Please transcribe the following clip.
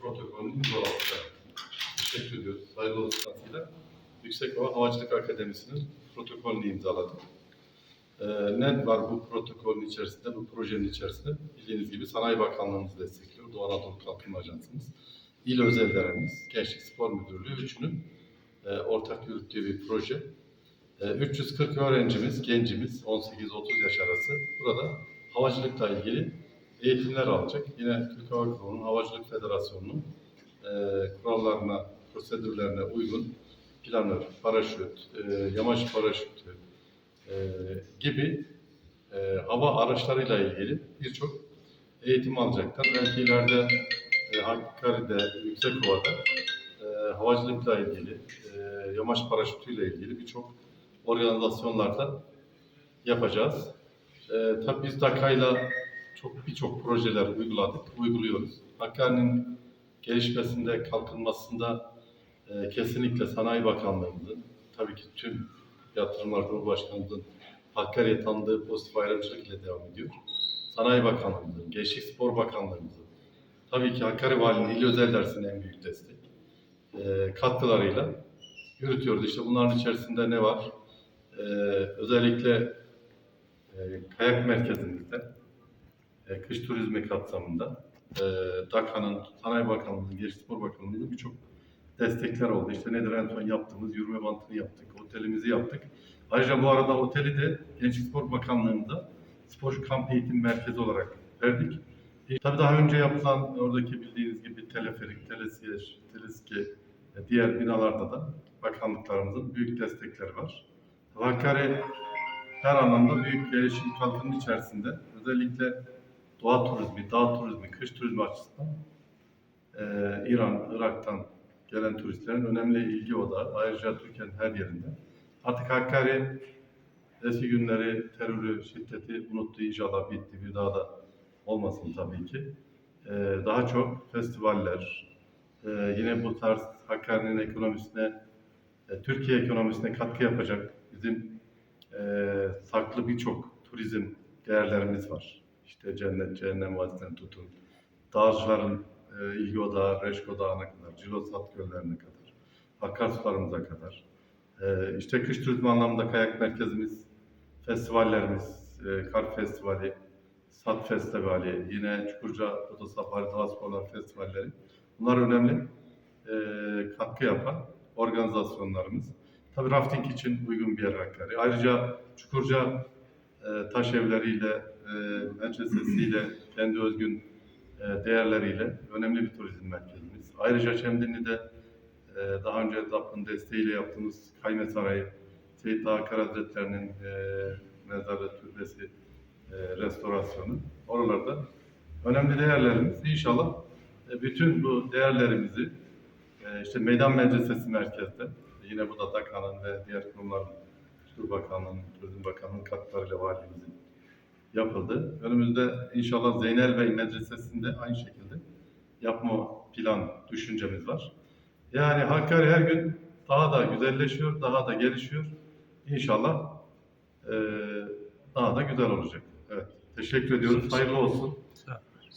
protokolünü imzalamakta. Teşekkür ediyoruz. Saygılı olmasıyla Yüksek Hava Havacılık Akademisi'nin protokolünü imzaladık. Ee, e, NED var bu protokolün içerisinde, bu projenin içerisinde. Bildiğiniz gibi Sanayi Bakanlığımız destekliyor, Doğu Anadolu Kalkınma Ajansımız, il özellerimiz, Gençlik Spor Müdürlüğü üçünün e, ortak yürüttüğü bir proje. E, 340 öğrencimiz, gencimiz 18-30 yaş arası burada havacılıkla ilgili eğitimler alacak. Yine Türk Hava Kurumu'nun Havacılık Federasyonu'nun e, kurallarına, prosedürlerine uygun planör, paraşüt, e, yamaç paraşütü e, gibi e, hava araçlarıyla ilgili birçok eğitim alacaklar. Belki ileride e, Hakkari'de, Yüksekova'da e, havacılıkla ilgili, e, yamaç paraşütüyle ilgili birçok organizasyonlarda yapacağız. E, tabii biz DAKA'yla çok birçok projeler uyguladık, uyguluyoruz. Hakkari'nin gelişmesinde, kalkınmasında e, kesinlikle Sanayi Bakanlığımızın, tabii ki tüm yatırımlar Cumhurbaşkanımızın Hakkari'ye tanıdığı pozitif ayrımcılık ile devam ediyor. Sanayi Bakanlığımızın, Gençlik Spor Bakanlığımızın, tabii ki Hakkari Valiliğinin İl Özel Dersi'nin en büyük destek e, katkılarıyla yürütüyoruz. İşte bunların içerisinde ne var? E, özellikle e, kayak merkezimizde, e, kış turizmi kapsamında e, DAKA'nın, Sanayi Bakanlığı'nın, Gençlik Spor Bakanlığı'nın birçok destekler oldu. İşte nedir en son yaptığımız yürüme bantını yaptık, otelimizi yaptık. Ayrıca bu arada oteli de Gençlik Spor Bakanlığı'nda spor kamp eğitim merkezi olarak verdik. E, tabii daha önce yapılan oradaki bildiğiniz gibi teleferik, telesiyer, teleski, e, diğer binalarda da bakanlıklarımızın büyük destekleri var. Hakkari her anlamda büyük gelişim kalkının içerisinde özellikle doğa turizmi, dağ turizmi, kış turizmi açısından e, İran, Irak'tan gelen turistlerin önemli ilgi odağı. Ayrıca Türkiye'nin her yerinde. Artık Hakkari eski günleri, terörü, şiddeti unuttu inşallah bitti. Bir daha da olmasın tabii ki. E, daha çok festivaller, e, yine bu tarz Hakkari'nin ekonomisine, e, Türkiye ekonomisine katkı yapacak bizim e, saklı birçok turizm değerlerimiz var. İşte cennet, cehennem vadisinden tutun, dağcıların e, ilgi odağı, Reşko Dağı'na kadar, Cilosat Göllerine kadar, akarsularımıza kadar. E, işte kış turizmi anlamında kayak merkezimiz, festivallerimiz, e, Kar Festivali, Sat Festivali, yine Çukurca Otosafari Dağ Sporlar Festivalleri. Bunlar önemli e, katkı yapan organizasyonlarımız. Tabii rafting için uygun bir yer Hakkari. Ayrıca Çukurca e, taş evleriyle, e, medresesiyle, kendi özgün e, değerleriyle önemli bir turizm merkezimiz. Ayrıca Şemdinli'de e, daha önce ZAP'ın desteğiyle yaptığımız Kayme Sarayı, Seyit Hakkari Hazretleri'nin e, mezarı türbesi restorasyonu. Oralarda önemli değerlerimiz. İnşallah bütün bu değerlerimizi işte Meydan Medresesi merkezde, yine bu da DAKA'nın ve diğer kurumların, Kültür Bakanlığı'nın, Turizm Bakanlığı'nın katkılarıyla valimizin yapıldı. Önümüzde inşallah Zeynel Bey Medresesi'nde aynı şekilde yapma plan, düşüncemiz var. Yani Hakkari her gün daha da güzelleşiyor, daha da gelişiyor. İnşallah eee, daha da güzel olacak. Evet, teşekkür ediyoruz. Hayırlı olsun.